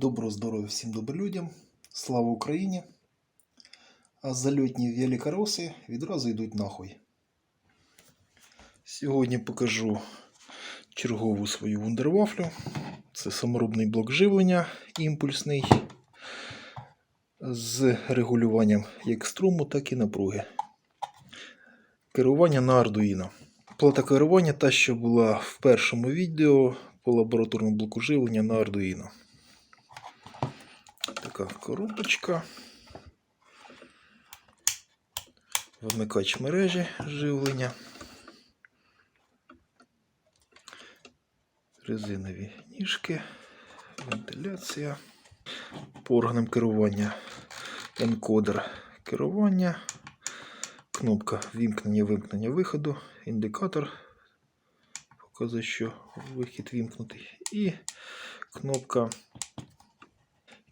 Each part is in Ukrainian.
Доброго здоров'я всім добролюдям. Слава Україні! А зальотні великороси відразу йдуть нахуй. Сьогодні покажу чергову свою вундервафлю. Це саморобний блок живлення імпульсний з регулюванням як струму, так і напруги. Керування на Arduino. Плата керування та, що була в першому відео по лабораторному блоку живлення на Arduino. Така коробочка. Вмикач мережі живлення. Резинові ніжки, вентиляція. По органам керування енкодер керування, кнопка вімкнення вимкнення виходу, індикатор показує, що вихід вімкнутий, і кнопка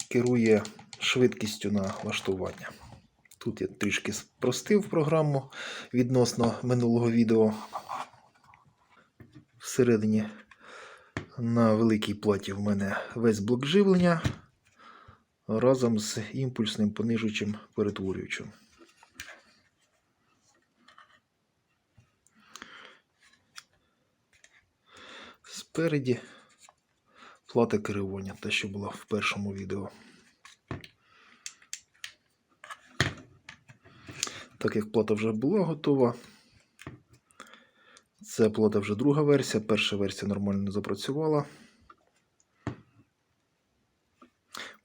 керує швидкістю на влаштування. Тут я трішки спростив програму відносно минулого відео. Всередині на великій платі в мене весь блок живлення разом з імпульсним понижуючим перетворюючим. Спереді плата керування, та що була в першому відео. Так як плата вже була готова, це плата вже друга версія. Перша версія нормально не запрацювала.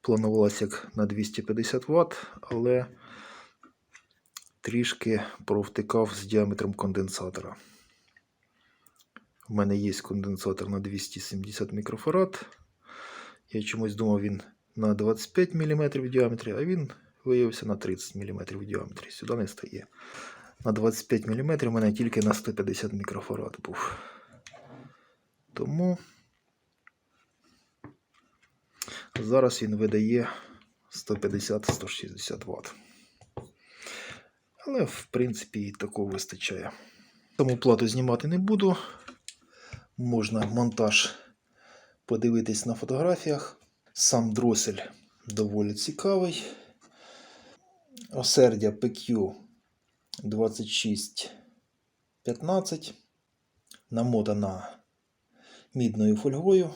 Планувалася як на 250 Вт, але трішки провтикав з діаметром конденсатора. У мене є конденсатор на 270 мікрофарад. Я чомусь думав, він на 25 мм в діаметрі, а він виявився на 30 мм в діаметрі. Сюди не стає. На 25 мм у мене тільки на 150 мікрофарад був. Тому зараз він видає 150-160 Вт. Але, в принципі, і такого вистачає. Тому плату знімати не буду. Можна монтаж подивитись на фотографіях. Сам дросель доволі цікавий. Осердя PQ 2615 намотана мідною фольгою,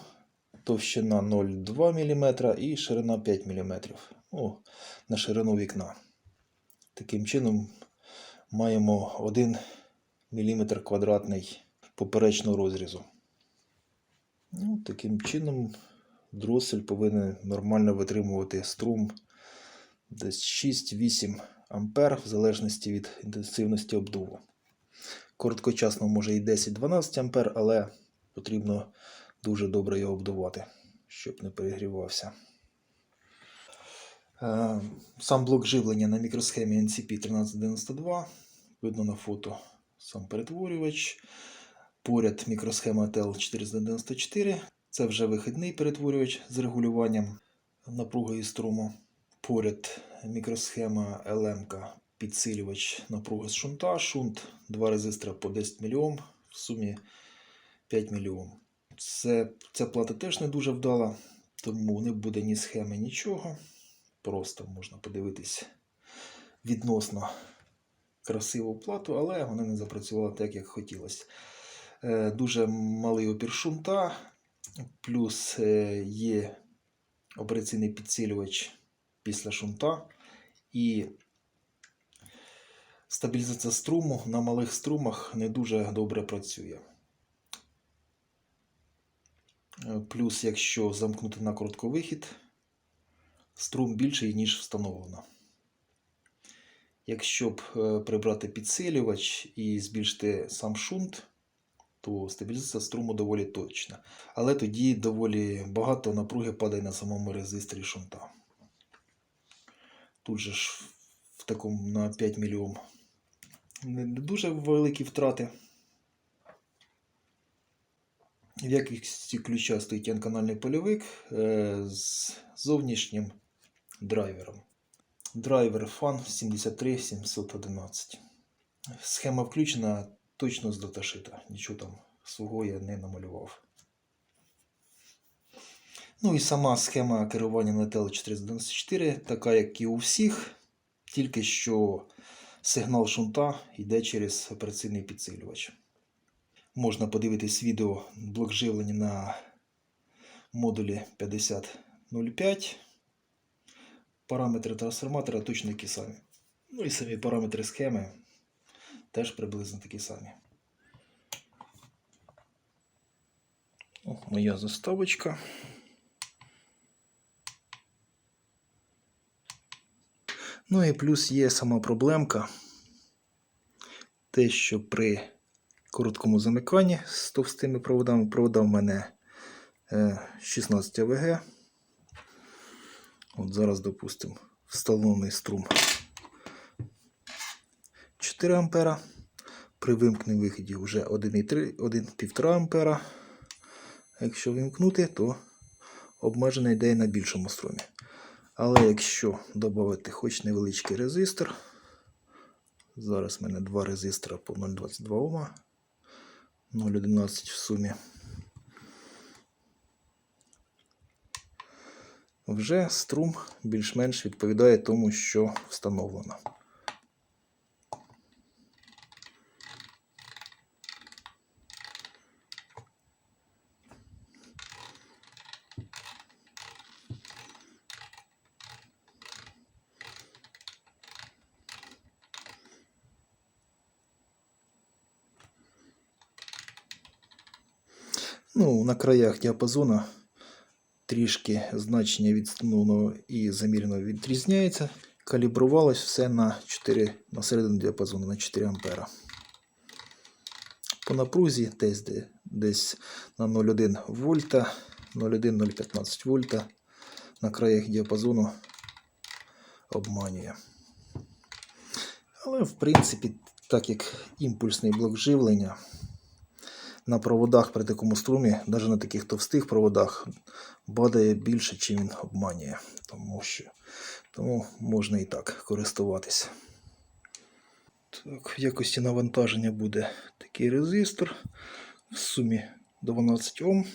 товщина 0,2 мм і ширина 5 мм. Ну, на ширину вікна. Таким чином маємо 1 мм квадратний поперечного розрізу. Ну, Таким чином дросель повинен нормально витримувати струм десь 6-8 ампер в залежності від інтенсивності обдуву. Короткочасно може і 10-12 ампер, але потрібно дуже добре його обдувати, щоб не перегрівався. Е, Сам блок живлення на мікросхемі NCP1392. Видно на фото сам перетворювач. Поряд мікросхема TL494. Це вже вихідний перетворювач з регулюванням напруги струму. Поряд мікросхема LM, підсилювач напруги з шунта. Шунт 2 резистора по 10 мОм, в сумі 5 мОм. Це, Ця плата теж не дуже вдала, тому не буде ні схеми, нічого. Просто можна подивитись відносно красиву плату, але вона не запрацювала так, як хотілося. Е, Дуже малий опір шунта, плюс е, є операційний підсилювач після шунта. І стабілізація струму на малих струмах не дуже добре працює. Е, Плюс, якщо замкнути на коротковихід, струм більший, ніж встановлено. Якщо б прибрати підсилювач і збільшити сам шунт, то стабілізація струму доволі точна. Але тоді доволі багато напруги падає на самому резисторі шунта. Тут же ж в такому на 5 мільйом не дуже великі втрати. В якості ключа стоїть N-канальний польовик е, з зовнішнім драйвером. Драйвер FAN 73711. Схема включена точно з даташита. Нічого там свого я не намалював. Ну і сама схема керування на TL494, така як і у всіх, тільки що сигнал шунта йде через операційний підсилювач. Можна подивитись відео блок живлення на модулі 5005. Параметри трансформатора точно такі самі. Ну і самі параметри схеми теж приблизно такі самі. О, моя заставочка. Ну і плюс є сама проблемка. Те, що при короткому замиканні з товстими проводами, провода в мене е, 16 АВГ. От зараз, допустимо, встановлений струм 4 ампера. При вимкненні виході вже 1,5. А Якщо вимкнути, то обмеження йде на більшому струмі. Але якщо додати хоч невеличкий резистор, зараз в мене два резистора по 0,22 Ом, 0,11 в сумі. Вже струм більш-менш відповідає тому, що встановлено. Ну, на краях діапазону трішки значення відстановленого і заміреного відрізняється. Калібрувалось все на 4 на середину діапазону на 4 ампера. По напрузі десь, десь на 0,1 вольта, 0,1-0,15 вольта на краях діапазону обманює. Але в принципі, так як імпульсний блок живлення на проводах при такому струмі, навіть на таких товстих проводах, бадає більше, чим він обманює. Тому, що, тому можна і так користуватися. Так, в якості навантаження буде такий резистор в сумі 12 Ом.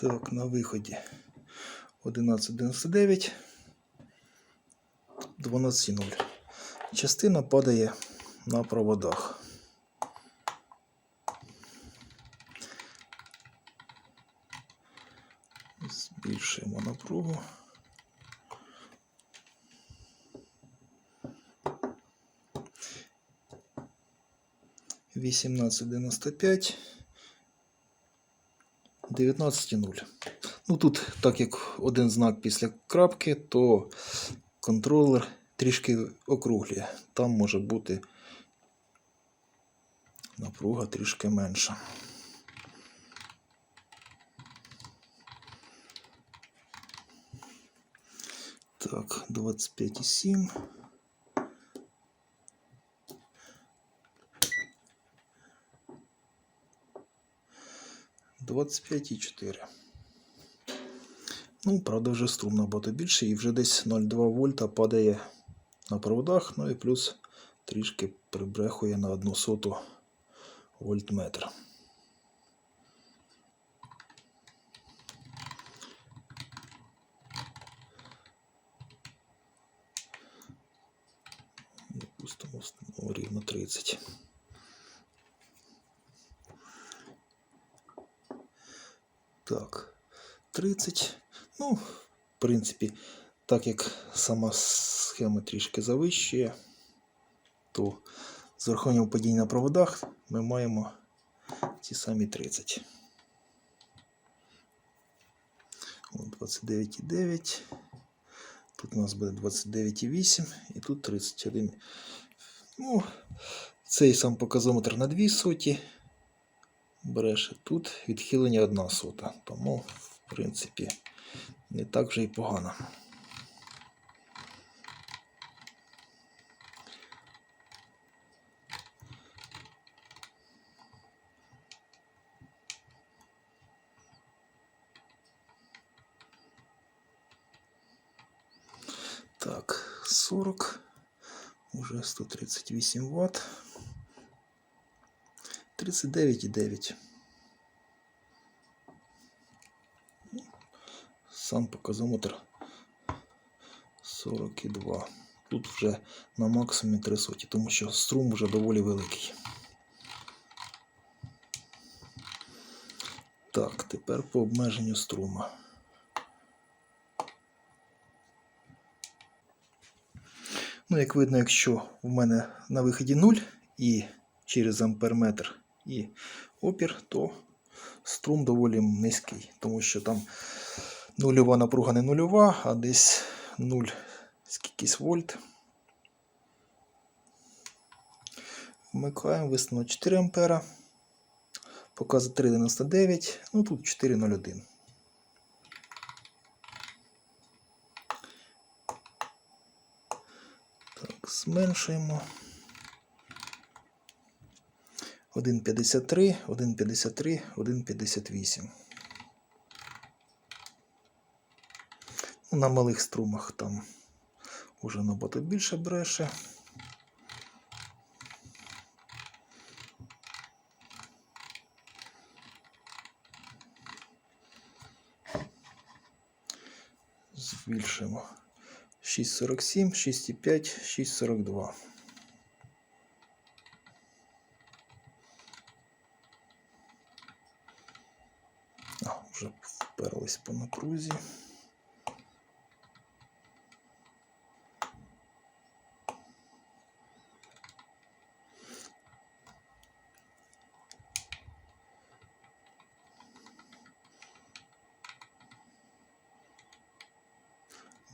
Так, на виході 11.99, 12.0. Частина падає на проводах. Збільшуємо напругу. Вісімнадцять дев'яносто п'ять. 19.0. Ну тут, так як один знак після крапки, то контролер трішки округлює. Там може бути напруга трішки менша. Так, 25,7. Двадцять п'ять і чотири. Ну, правда, вже струм набагато більше, і вже десь 0,2 вольта падає на проводах, ну і плюс трішки прибрехує на 1 соту вольтметр. Допустимо, ну, рівно 30. Так, 30. Ну, в принципі, так як сама схема трішки завищує, то з урахуванням падіння на проводах ми маємо ці самі 30. 29,9. Тут у нас буде 29,8 і тут 31. Ну, цей сам показометр на 2 соті бреше. Тут відхилення 1 сота. Тому, в принципі, не так вже й погано. Так, 40. Уже 138 Вт. 39,9. Сам показометр 42. Тут вже на максимумі 300, тому що струм вже доволі великий. Так, тепер по обмеженню струма. Ну, як видно, якщо в мене на виході 0 і через амперметр і опір, то струм доволі низький, тому що там нульова напруга не нульова, а десь 0 скількись вольт. Вмикаємо, висновок 4 ампера. Показує 3,99, ну тут 4,01. Так, зменшуємо. 1,53, 1,53, 1,58. на малих струмах там уже набагато більше бреше. Збільшимо 6,47, 6,5, 6,42. Вже вперлись по накрузі.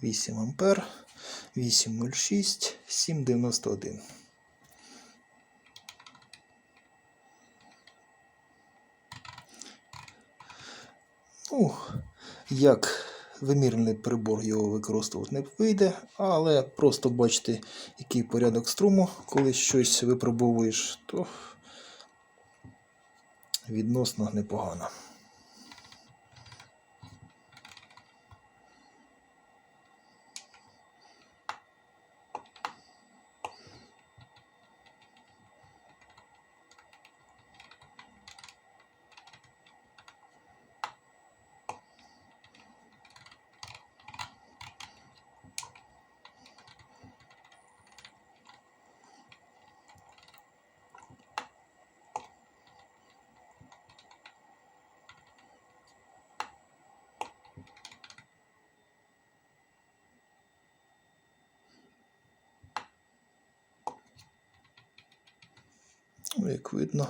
8 ампер, 8,06, 7,91. Ну, як вимірний прибор його використовувати не вийде, але просто бачити, який порядок струму, коли щось випробовуєш, то відносно непогано. Як видно.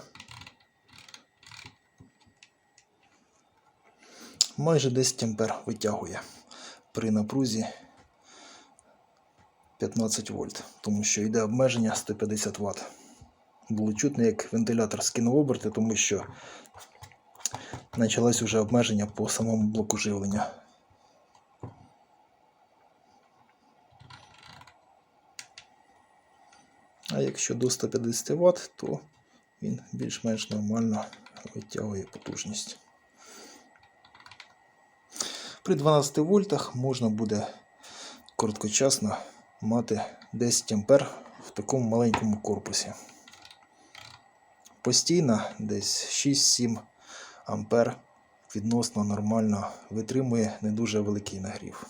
Майже 10 ампер витягує при напрузі 15 вольт, тому що йде обмеження 150 Вт. Було чутно, як вентилятор скинув оберти, тому що почалось вже обмеження по самому блоку живлення. Якщо до 150 Вт, то він більш-менш нормально витягує потужність. При 12 вольтах можна буде короткочасно мати 10 ампер в такому маленькому корпусі. Постійно десь 6-7 ампер відносно нормально витримує не дуже великий нагрів.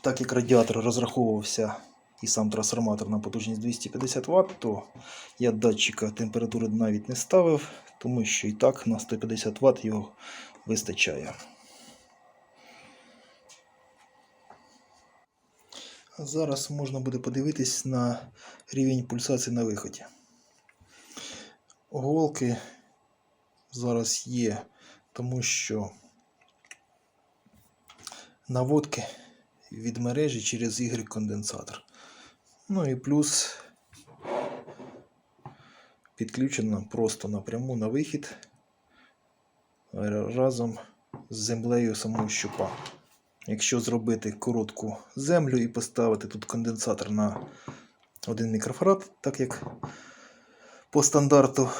Так як радіатор розраховувався і сам трансформатор на потужність 250 Вт, то я датчика температури навіть не ставив, тому що і так на 150 Вт його вистачає. Зараз можна буде подивитись на рівень пульсації на виході. Голки зараз є, тому що наводки від мережі через Y-конденсатор. Ну і плюс підключено просто напряму на вихід разом з землею самого щупа. Якщо зробити коротку землю і поставити тут конденсатор на 1 мікрофарад, так як по стандарту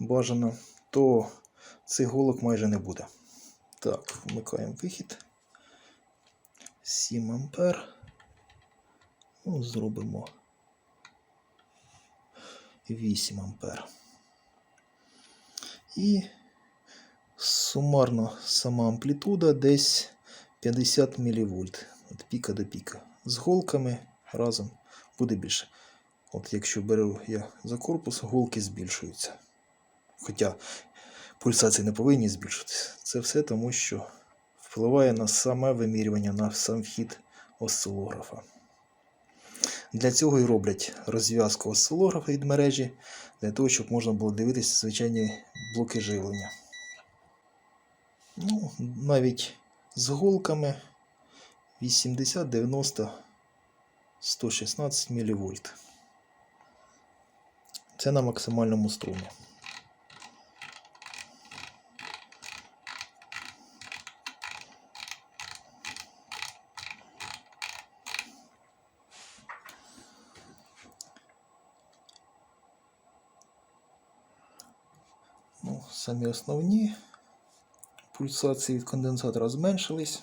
бажано, то цих голок майже не буде. Так, вмикаємо вихід. 7 ампер. Ну, зробимо 8 ампер. І сумарно сама амплітуда десь 50 мВ від піка до піка. З голками разом буде більше. От якщо беру я за корпус, голки збільшуються. Хоча пульсації не повинні збільшитися. Це все тому, що впливає на саме вимірювання, на сам вхід осцилографа. Для цього і роблять розв'язку осцилографа від мережі, для того, щоб можна було дивитися звичайні блоки живлення. Ну, навіть з голками 80, 90, 116 мВ. Це на максимальному струмі. Самі основні пульсації від конденсатора зменшились,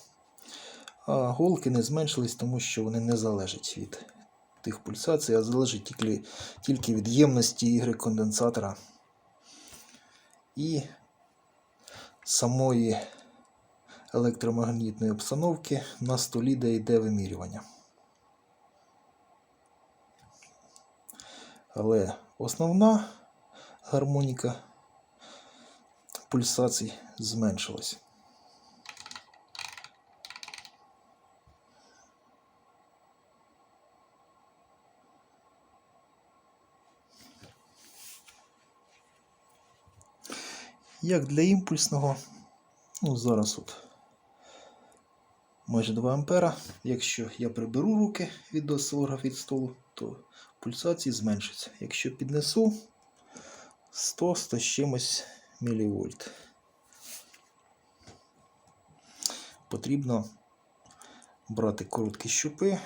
а голки не зменшились, тому що вони не залежать від тих пульсацій, а залежать тільки, тільки від ємності ігри конденсатора і самої електромагнітної обстановки на столі, де йде вимірювання. Але основна гармоніка пульсацій зменшилась. Як для імпульсного, ну зараз от майже 2 ампера. Якщо я приберу руки від осцилографа від столу, то пульсації зменшаться. Якщо піднесу 100 100 з чимось мілівольт. Потрібно брати короткі щупи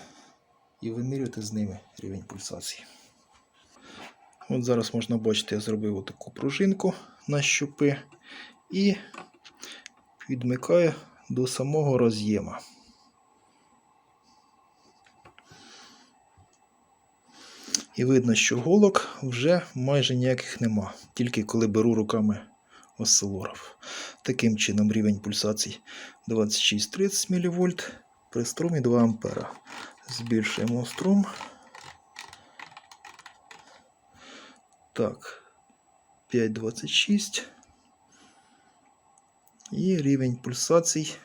і вимірювати з ними рівень пульсації. От зараз можна бачити, я зробив таку пружинку на щупи і підмикаю до самого роз'єма. І видно, що голок вже майже ніяких нема, тільки коли беру руками осцилограф. Таким чином рівень пульсацій 26-30 мВ при струмі 2 А. Збільшуємо струм. Так, 5,26. І рівень пульсацій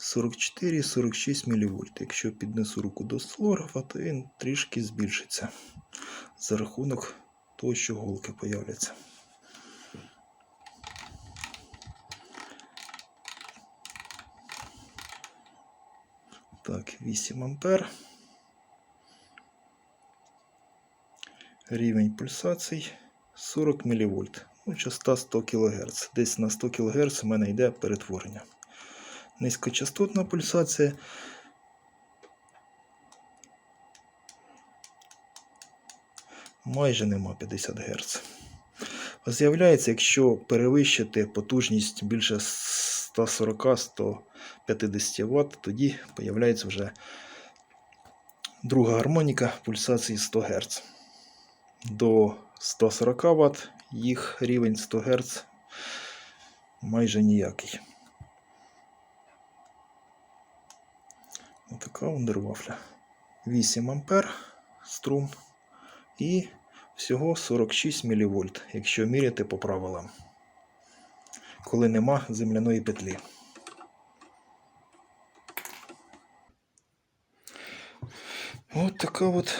44-46 мВ. Якщо піднесу руку до осцилографа, то він трішки збільшиться за рахунок того, що голки появляться. Так, 8 ампер. Рівень пульсацій 40 мВ. Ну, частота 100 кГц. Десь на 100 кГц у мене йде перетворення. Низькочастотна пульсація. Майже нема 50 Гц. З'являється, якщо перевищити потужність більше 140-150 Вт, тоді з'являється вже друга гармоніка пульсації 100 Гц. До 140 Вт їх рівень 100 Гц майже ніякий. Отака вундервафля. 8 ампер струм і всього 46 мВ, якщо міряти по правилам, коли нема земляної петлі. От така от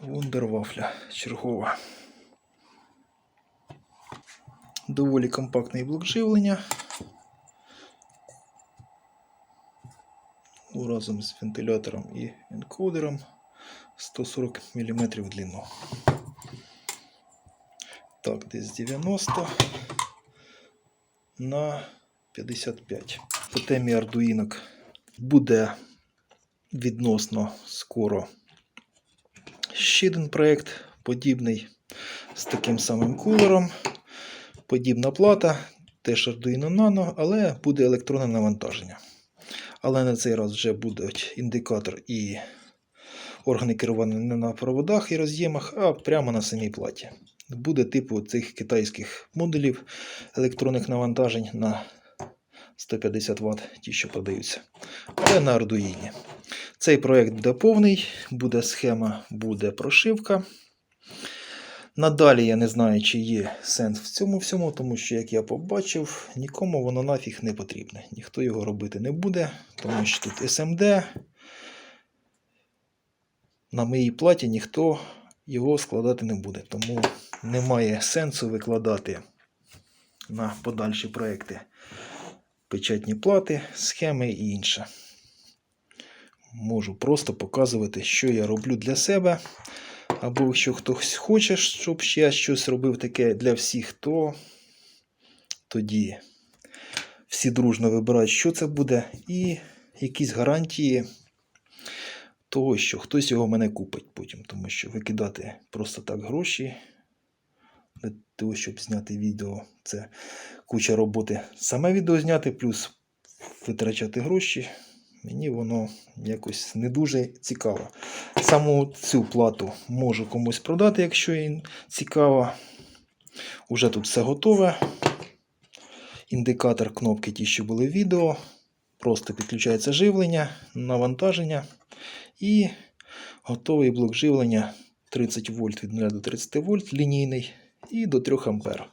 вундервафля чергова. Доволі компактний блок живлення. Ну, Разом з вентилятором і енкодером 140 мм в длину. Так, десь 90 на 55. По темі ардуїнок буде відносно скоро ще один проєкт, подібний з таким самим кулером. Подібна плата, теж Arduino Nano, але буде електронне навантаження. Але на цей раз вже будуть індикатор і органи керування не на проводах і роз'ємах, а прямо на самій платі. Буде типу цих китайських модулів електронних навантажень на 150 Вт, ті, що продаються. Але на Arduino. Цей проект буде повний, буде схема, буде прошивка. Надалі я не знаю, чи є сенс в цьому всьому, тому що, як я побачив, нікому воно нафіг не потрібне. Ніхто його робити не буде, тому що тут SMD. На моїй платі ніхто його складати не буде. Тому немає сенсу викладати на подальші проекти печатні плати, схеми і інше. Можу просто показувати, що я роблю для себе. Або якщо хтось хоче, щоб я щось робив таке для всіх, то тоді всі дружно вибирають, що це буде, і якісь гарантії того, що хтось його мене купить потім, тому що викидати просто так гроші для того, щоб зняти відео, це куча роботи. Саме відео зняти, плюс витрачати гроші. Мені воно якось не дуже цікаво. Саму цю плату можу комусь продати, якщо їм цікаво. Уже тут все готове. Індикатор кнопки ті, що були в відео. Просто підключається живлення, навантаження і готовий блок живлення 30 вольт від 0 до 30 вольт лінійний і до 3 ампер.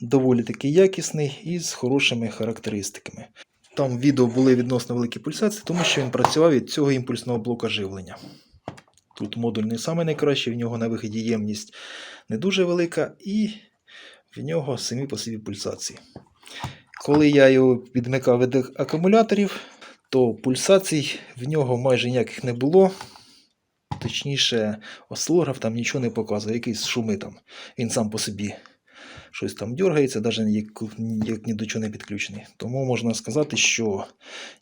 Доволі таки якісний і з хорошими характеристиками. Там відео були відносно великі пульсації, тому що він працював від цього імпульсного блока живлення. Тут модуль не саме найкращий, в нього на виході ємність не дуже велика, і в нього самі по собі пульсації. Коли я його відмикав від акумуляторів, то пульсацій в нього майже ніяких не було. Точніше, осцилограф там нічого не показує, якісь шуми там. Він сам по собі щось там дергається, навіть як, ні до чого не підключений. Тому можна сказати, що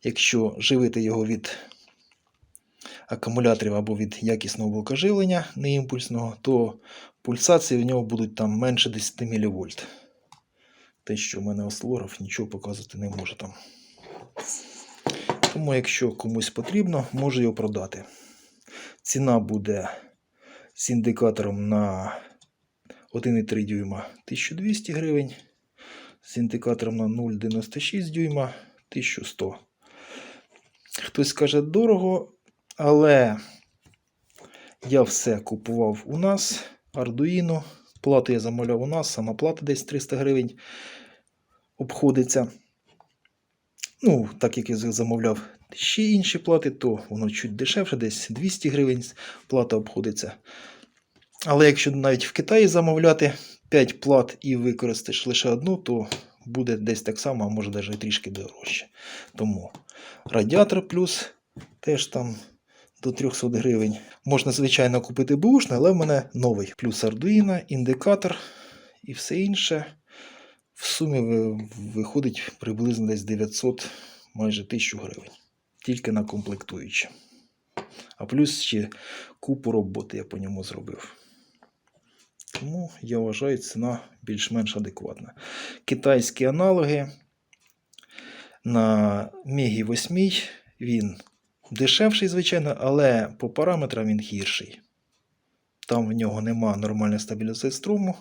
якщо живити його від акумуляторів або від якісного блока живлення неімпульсного, то пульсації в нього будуть там менше 10 мВ. Те, що в мене осцилограф нічого показувати не може там. Тому, якщо комусь потрібно, можу його продати. Ціна буде з індикатором на 1,3 дюйма 1200 гривень, з індикатором на 0,96 дюйма 1100. Хтось скаже дорого, але я все купував у нас. Arduino. Плату я замовляв у нас, сама плата десь 300 гривень обходиться. Ну, так як я замовляв ще інші плати, то воно чуть дешевше, десь 200 гривень плата обходиться. Але якщо навіть в Китаї замовляти 5 плат і використаєш лише одну, то буде десь так само, а може навіть трішки дорожче. Тому радіатор плюс теж там до 300 гривень. Можна, звичайно, купити бушний, але в мене новий. Плюс Arduino, індикатор і все інше. В сумі виходить приблизно десь 900, майже 1000 гривень. Тільки на комплектуючі. А плюс ще купу роботи я по ньому зробив. Тому я вважаю, ціна більш-менш адекватна. Китайські аналоги на Мегі 8 він дешевший, звичайно, але по параметрам він гірший. Там в нього нема нормальної стабілізації струму,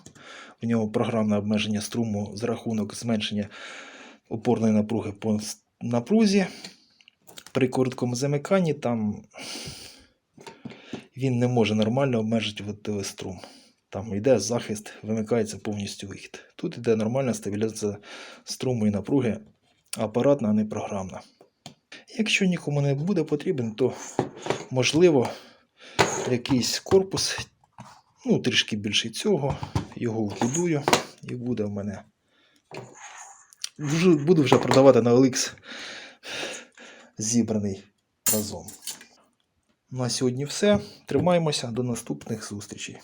в нього програмне обмеження струму за рахунок зменшення опорної напруги по напрузі. При короткому замиканні там він не може нормально обмежити струм. Там йде захист, вимикається повністю вихід. Тут йде нормальна стабілізація струму і напруги, апаратна, а не програмна. Якщо нікому не буде потрібен, то можливо якийсь корпус, ну, трішки більше цього, його вбудую і буде в мене. Буду вже продавати на OLX зібраний разом. На сьогодні все. Тримаємося до наступних зустрічей.